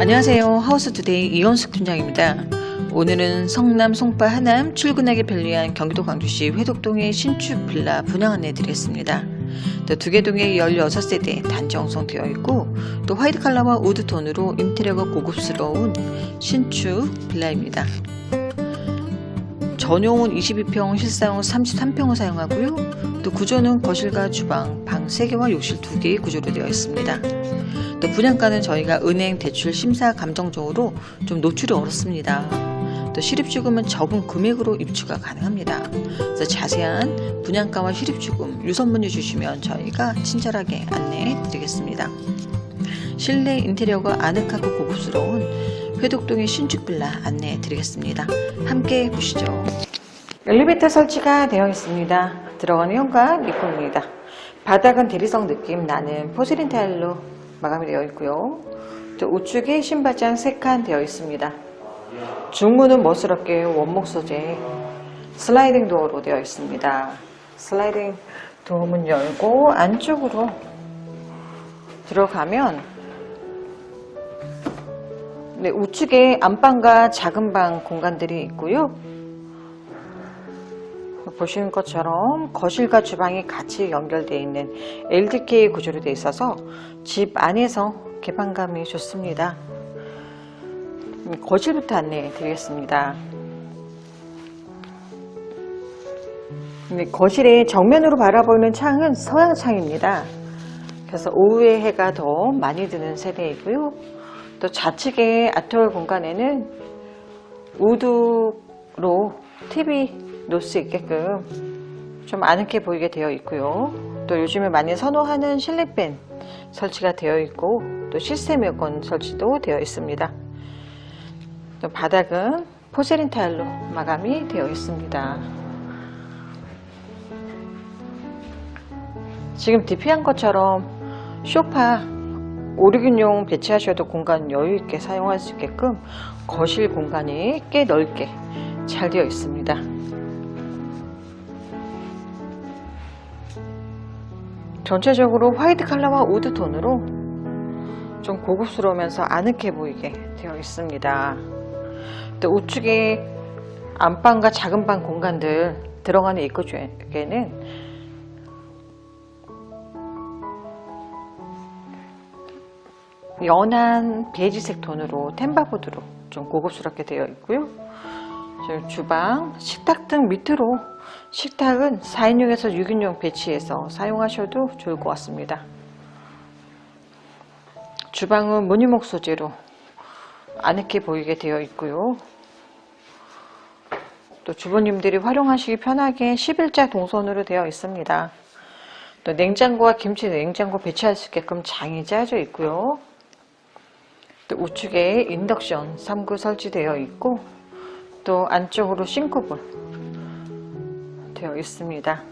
안녕하세요. 하우스투데이 이원숙 팀장입니다. 오늘은 성남, 송파, 하남 출근하기 편리한 경기도 광주시 회덕동의 신축 빌라 분양 안내 드리겠습니다. 또 두개동에 16세대 단지 형성되어 있고 또 화이트 컬러와 우드톤으로 인테리어가 고급스러운 신축 빌라입니다. 전용은 22평, 실사용 33평을 사용하고요. 또 구조는 거실과 주방, 방 3개와 욕실 2개의 구조로 되어 있습니다. 또 분양가는 저희가 은행 대출 심사 감정적으로 좀 노출이 어렵습니다. 또 실입주금은 적은 금액으로 입주가 가능합니다. 그래서 자세한 분양가와 실입주금 유선 문의 주시면 저희가 친절하게 안내해 드리겠습니다. 실내 인테리어가 아늑하고 고급스러운 회덕동의 신축 빌라 안내해 드리겠습니다. 함께 보시죠. 엘리베이터 설치가 되어 있습니다. 들어가는 현관 입구입니다. 바닥은 대리석 느낌 나는 포세린 타일로 마감이 되어 있고요. 또 우측에 신발장 3칸 되어 있습니다. 중문은 멋스럽게 원목 소재 슬라이딩 도어로 되어 있습니다. 슬라이딩 도어문 열고 안쪽으로 들어가면 네, 우측에 안방과 작은 방 공간들이 있고요. 보시는 것처럼 거실과 주방이 같이 연결되어 있는 LDK 구조로 되어 있어서 집 안에서 개방감이 좋습니다. 음, 거실부터 안내해 드리겠습니다. 네, 거실의 정면으로 바라보는 창은 서양 창입니다. 그래서 오후에 해가 더 많이 드는 세대이고요. 또 좌측의 아트월 공간에는 우드로 TV 놓을 수 있게끔 좀 아늑해 보이게 되어 있고요. 또 요즘에 많이 선호하는 실내팬 설치가 되어 있고 또 시스템 에어컨 설치도 되어 있습니다. 또 바닥은 포세린 타일로 마감이 되어 있습니다. 지금 DP한 것처럼 쇼파 5, 6인용 배치하셔도 공간 여유 있게 사용할 수 있게끔 거실 공간이 꽤 넓게 잘 되어 있습니다. 전체적으로 화이트 컬러와 우드 톤으로 좀 고급스러우면서 아늑해 보이게 되어 있습니다. 또 우측에 안방과 작은 방 공간들 들어가는 입구 쪽에는 연한 베이지색 톤으로 템바보드로 좀 고급스럽게 되어 있고요. 저 주방, 식탁 등 밑으로 식탁은 4인용에서 6인용 배치해서 사용하셔도 좋을 것 같습니다. 주방은 무늬목 소재로 아늑해 보이게 되어 있고요. 또 주부님들이 활용하시기 편하게 11자 동선으로 되어 있습니다. 또 냉장고와 김치 냉장고 배치할 수 있게끔 장이 짜져 있고요. 또 우측에 인덕션 3구 설치되어 있고 또 안쪽으로 싱크볼 되어 있습니다.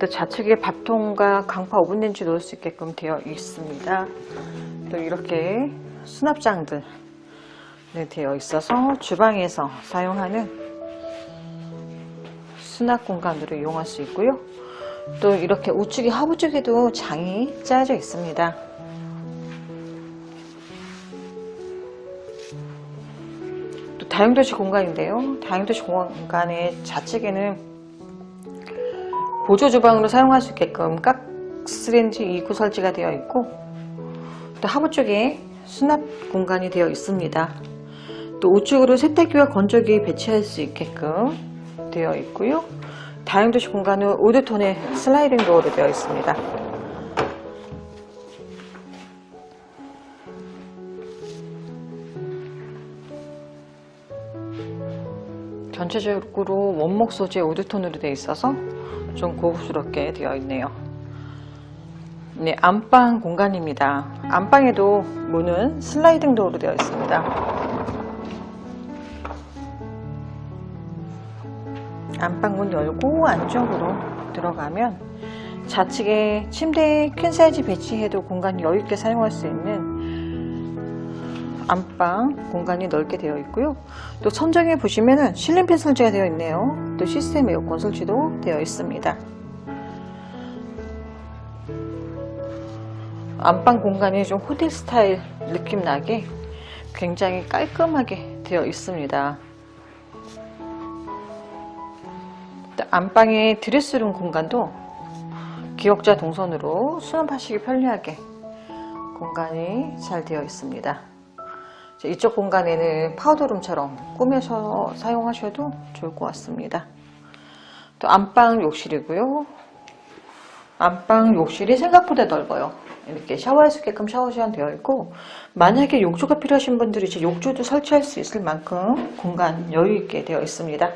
또 좌측에 밥통과 강파 오븐렌지 놓을 수 있게끔 되어 있습니다. 또 이렇게 수납장들 네, 되어 있어서 주방에서 사용하는 수납 공간으로 이용할 수 있고요. 또 이렇게 우측에 하부 쪽에도 장이 짜져 있습니다. 다용도시 공간인데요. 다용도시 공간의 좌측에는 보조 주방으로 사용할 수 있게끔 가스레인지 2구 설치가 되어 있고 또 하부 쪽에 수납 공간이 되어 있습니다. 또 우측으로 세탁기와 건조기 배치할 수 있게끔 되어 있고요. 다용도시 공간은 우드톤의 슬라이딩 도어로 되어 있습니다. 전체적으로 원목 소재 우드톤으로 되어 있어서 좀 고급스럽게 되어 있네요. 네, 안방 공간입니다. 안방에도 문은 슬라이딩 도어로 되어 있습니다. 안방 문 열고 안쪽으로 들어가면 좌측에 침대 큰 사이즈 배치해도 공간 여유 있게 사용할 수 있는 안방 공간이 넓게 되어 있고요. 또 천장에 보시면은 실린팬 설치가 되어 있네요. 또 시스템 에어컨 설치도 되어 있습니다. 안방 공간이 좀 호텔 스타일 느낌 나게 굉장히 깔끔하게 되어 있습니다. 또 안방의 드레스룸 공간도 기역자 동선으로 수납하시기 편리하게 공간이 잘 되어 있습니다. 자, 이쪽 공간에는 파우더룸처럼 꾸며서 사용하셔도 좋을 것 같습니다. 또 안방 욕실이고요. 안방 욕실이 생각보다 넓어요. 이렇게 샤워할 수 있게끔 샤워 시간 되어 있고 만약에 욕조가 필요하신 분들이 이제 욕조도 설치할 수 있을 만큼 공간 여유 있게 되어 있습니다.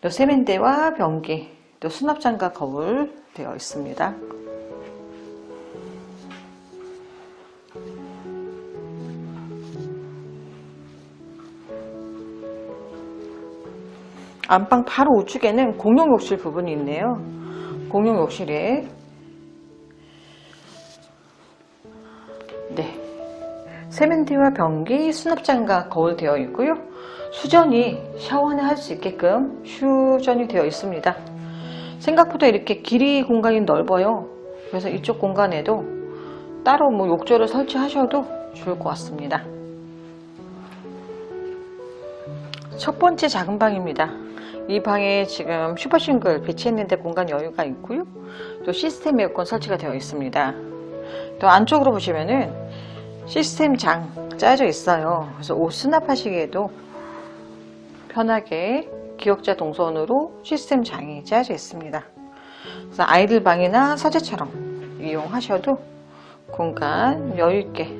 또 세면대와 변기, 또 수납장과 거울 되어 있습니다. 안방 바로 우측에는 공용 욕실 부분이 있네요. 공용 욕실에 네 세면대와 변기, 수납장과 거울 되어 있고요. 수전이 샤워는 할수 있게끔 휴전이 되어 있습니다. 생각보다 이렇게 길이 공간이 넓어요. 그래서 이쪽 공간에도 따로 뭐 욕조를 설치하셔도 좋을 것 같습니다. 첫 번째 작은 방입니다. 이 방에 지금 슈퍼싱글 배치했는데 공간 여유가 있고요. 또 시스템 에어컨 설치가 되어 있습니다. 또 안쪽으로 보시면은 시스템 장 짜여져 있어요. 그래서 옷 수납하시기에도 편하게 기역자 동선으로 시스템 장이 짜여져 있습니다. 그래서 아이들 방이나 서재처럼 이용하셔도 공간 여유 있게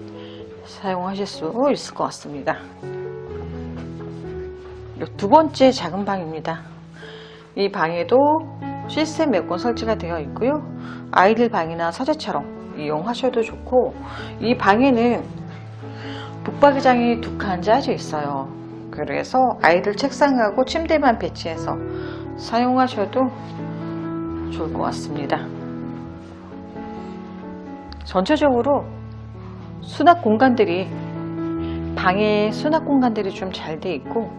사용하실 수 있을 것 같습니다. 두 번째 작은 방입니다. 이 방에도 시스템 에어컨 설치가 되어 있고요. 아이들 방이나 서재처럼 이용하셔도 좋고 이 방에는 북박이장이 두 칸 짜져 있어요. 그래서 아이들 책상하고 침대만 배치해서 사용하셔도 좋을 것 같습니다. 전체적으로 수납 공간들이 방에 수납 공간들이 좀 잘 돼 있고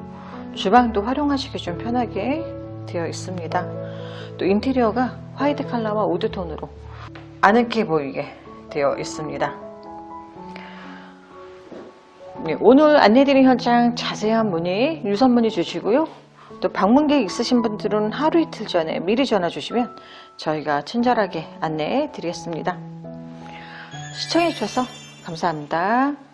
주방도 활용하시기 좀 편하게 되어 있습니다. 또 인테리어가 화이트 컬러와 우드톤으로 아늑해 보이게 되어 있습니다. 네, 오늘 안내드린 현장 자세한 문의 유선 문의 주시고요. 또 방문객 있으신 분들은 하루 이틀 전에 미리 전화 주시면 저희가 친절하게 안내해 드리겠습니다. 시청해 주셔서 감사합니다.